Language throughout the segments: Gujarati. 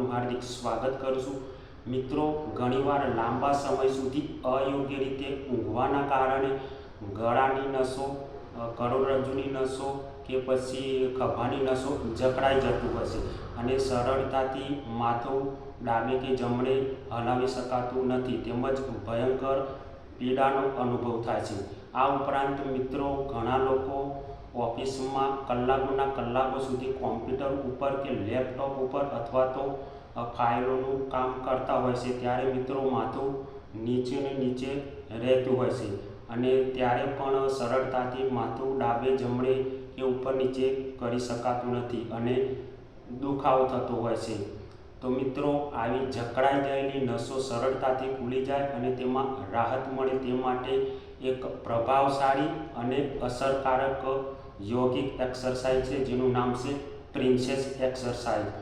આપનું હાર્દિક સ્વાગત કરું છું. મિત્રો, ઘણીવાર લાંબા સમય સુધી અયોગ્ય રીતે ઊંઘવાના કારણે ગળાની નસો કરોડરજ્જુની નસો કે પછી ખભાની નસો જકડાઈ જતું હશે અને સરળતાથી માથું ડાબે કે જમણે હલાવી શકાતું નથી તેમજ ભયંકર પીડાનો અનુભવ થાય છે. આ ઉપરાંત મિત્રો, ઘણા લોકો ઓફિસમાં કલાકોના કલાકો સુધી કોમ્પ્યુટર ઉપર કે લેપટોપ ઉપર અથવા તો ફાઇલોનું કામ કરતા હોય છે, ત્યારે મિત્રો માથું નીચે ને નીચે રહેતું હોય છે. અને ત્યારે પણ સરળતાથી માથું ડાબે, જમણે કે ઉપર નીચે કરી શકાતું નથી અને દુખાવો થતો હોય છે. તો મિત્રો, આવી જકડાઈ ગયેલી નસો સરળતાથી ખુલી જાય અને તેમાં રાહત મળે તે માટે એક પ્રભાવશાળી અને અસરકારક યોગિક એક્સરસાઇઝ છે, જેનું નામ છે પ્રિન્સેસ એક્સરસાઇઝ.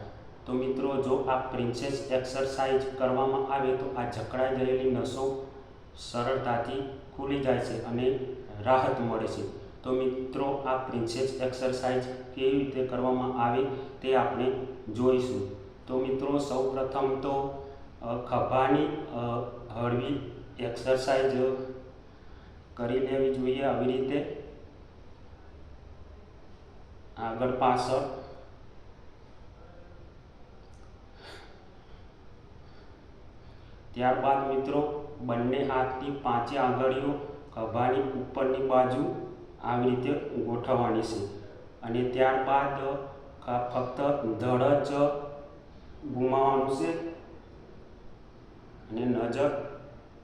તો મિત્રો, જો આ પ્રિન્સેસ એક્સરસાઇઝ કરવામાં આવે તો આ જકડાઈ ગયેલી નસો સરળતાથી ખુલી જાય છે અને રાહત મળે છે. તો મિત્રો, આ પ્રિન્સેસ એક્સરસાઇઝ કેવી રીતે કરવામાં આવે તે આપણે જોઈશું. તો મિત્રો સૌ પ્રથમ તો ખભાની હળવી એક્સરસાઇઝ કરી લેવી જોઈએ આવી રીતે. આગળ પાછળ. ત્યારબાદ મિત્રો, બંને હાથની પાંચે આંગળીઓ ખભાની ઉપરની બાજુ આવી રીતે ગોઠવવાની છે. અને ત્યારબાદ ફક્ત ધડ જ ગુમાવવાનું છે અને નજર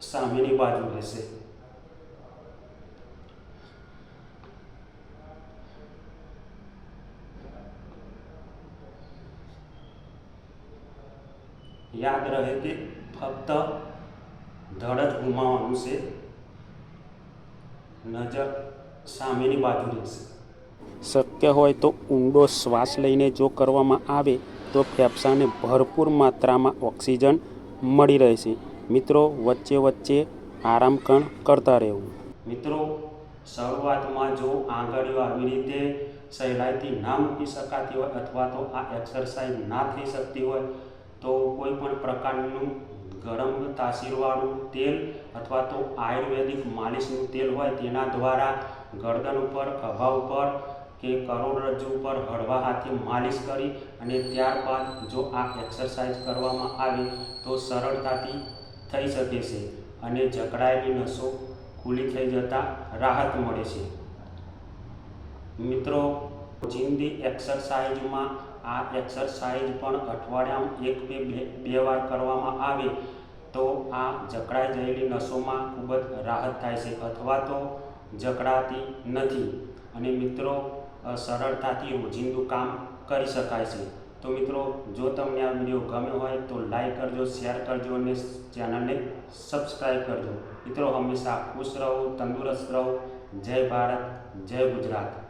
સામેની બાજુ રહેશે. યાદ રહે કે ફક્ત ધડ જ ગુમાવવાનું છે, નજર સામેની બાજુ રહેશે. શક્ય હોય તો ઊંડો શ્વાસ લઈને જો કરવામાં આવે તો ફેફસાને ભરપૂર માત્રામાં ઓક્સિજન મળી રહેશે. મિત્રો, વચ્ચે વચ્ચે આરામ પણ કરતા રહેવું. મિત્રો, શરૂઆતમાં જો આંગળીઓ આવી રીતે સહેલાઈથી ના મૂકી શકાતી હોય અથવા તો આ એક્સરસાઇઝ ના થઈ શકતી હોય, તો કોઈ પણ પ્રકારનું ગરમ તાસીરવાળું તેલ અથવા તો આયુર્વેદિક માલિશનું તેલ હોય તેના દ્વારા ગરદન ઉપર ખભા ઉપર કે કરોડરજ્જુ પર હળવા હાથે માલિશ કરી અને ત્યારબાદ જો આ એક્સરસાઇઝ કરવામાં આવે તો સરળતાથી થઈ શકે છે અને જકડાયેલી નસો ખુલ્લી થઈ જતાં રાહત મળે છે. મિત્રો જિંદી એક્સરસાઇઝમાં આ એક્સરસાઇઝ પણ અઠવાડિયામાં એક બે બે વાર કરવામાં આવે તો આ જકડાઈ ગયેલી નસોમાં ખૂબ જ રાહત થાય છે અથવા તો જકડાતી નથી. અને મિત્રો સરળતાથી રોજિંદું કામ કરી શકાય છે. તો મિત્રો, જો તમને આ વીડિયો ગમ્યો હોય તો લાઈક કરજો, શેર કરજો અને ચેનલને સબસ્ક્રાઈબ કરજો. મિત્રો, હંમેશા ખુશ રહો, તંદુરસ્ત રહો. જય ભારત, જય ગુજરાત.